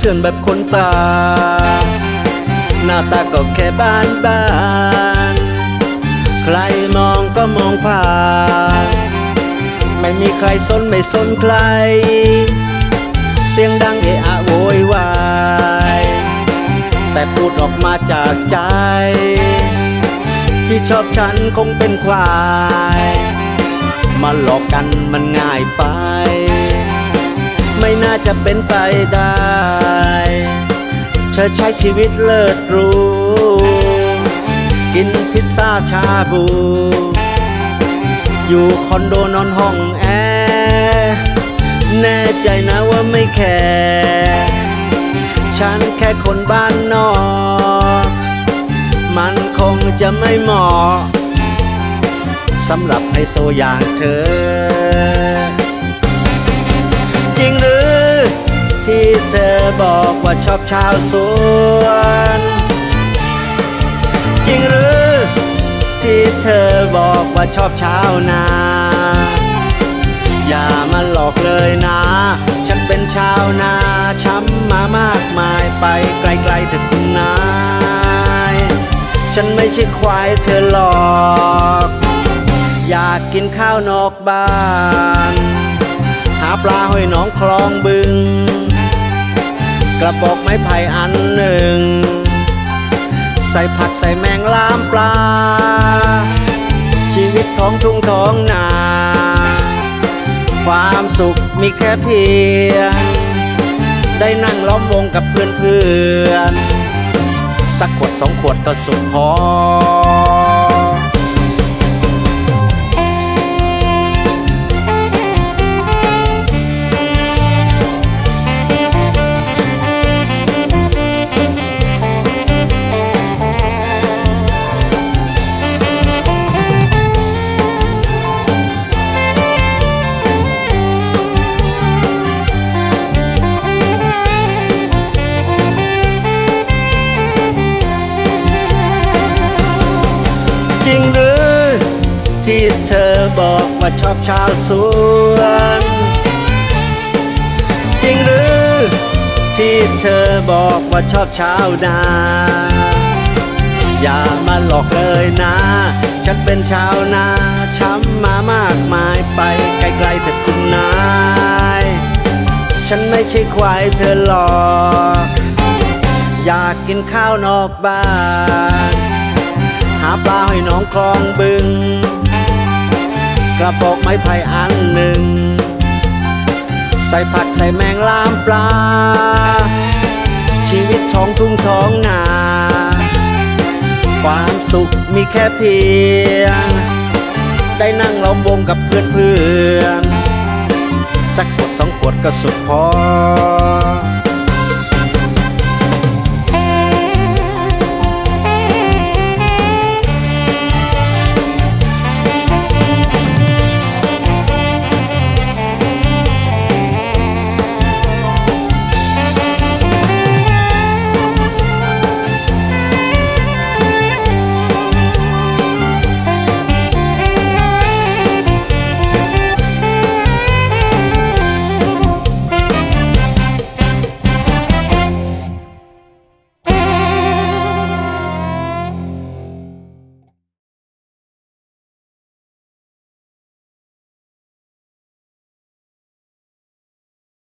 เชิญแบบคนป่า หน้าตาก็แค่บ้านบ้าน ใครมองก็มองผ่าน ไม่มีใครสนไม่สนใคร เสียงดังเอะอะโวยวาย แต่พูดออกมาจากใจ ที่ชอบฉันคงเป็นควาย มาหลอกกันมันง่ายไป ไม่น่าจะเป็นไปได้เธอใช้ชีวิตเลิศรูกินพิซซ่าชาบู อยู่คอนโดนอนห้องแอร์แน่ใจนะว่าไม่แคร์ฉันแค่คนบ้านนอก มันคงจะไม่เหมาะสำหรับไฮโซอย่างเธอ ธอบอกว่าชอบชาวสวน จริงหรือ ที่เธอบอกว่าชอบชาวนา อย่ามาหลอกเลยนะ ฉันเป็นชาวนาช้ำมามากมายไปไกลๆจากคุณนาย ฉันไม่ใช่ควายเธอหลอก อยากกินข้าวนอกบ้าน หาปลาห้อยหนองคลองบึง กระบอกไม้ไผ่อันหนึ่ง ใส่ผักใส่แมงลามปลา ชีวิตท้องทุ่งท้องนา ความสุขมีแค่เพียง ได้นั่งล้อมวงกับเพื่อนเพื่อนสักขวดสองขวดก็สุขพอ จริงหรือ ที่เธอบอกว่าชอบชาวสวน จริงหรือ ที่เธอบอกว่าชอบชาวนา อย่ามาหลอกเลยนะ ฉันเป็นชาวนาช้ำมามากมายไปไกลๆจากคุณนาย ฉันไม่ใช่ควายเธอหลอก อยากกินข้าวนอกบ้านาปลาให้น้องคลองบึง กระบอกไม้ไผ่อันหนึ่ง ใส่ผักใส่แมงลามปลา ชีวิตท้องทุ่งท้องนา ความสุขมีแค่เพียง ได้นั่งล้อมวงกับเพื่อนเพื่อนสักขวดสองขวดก็สุดพอ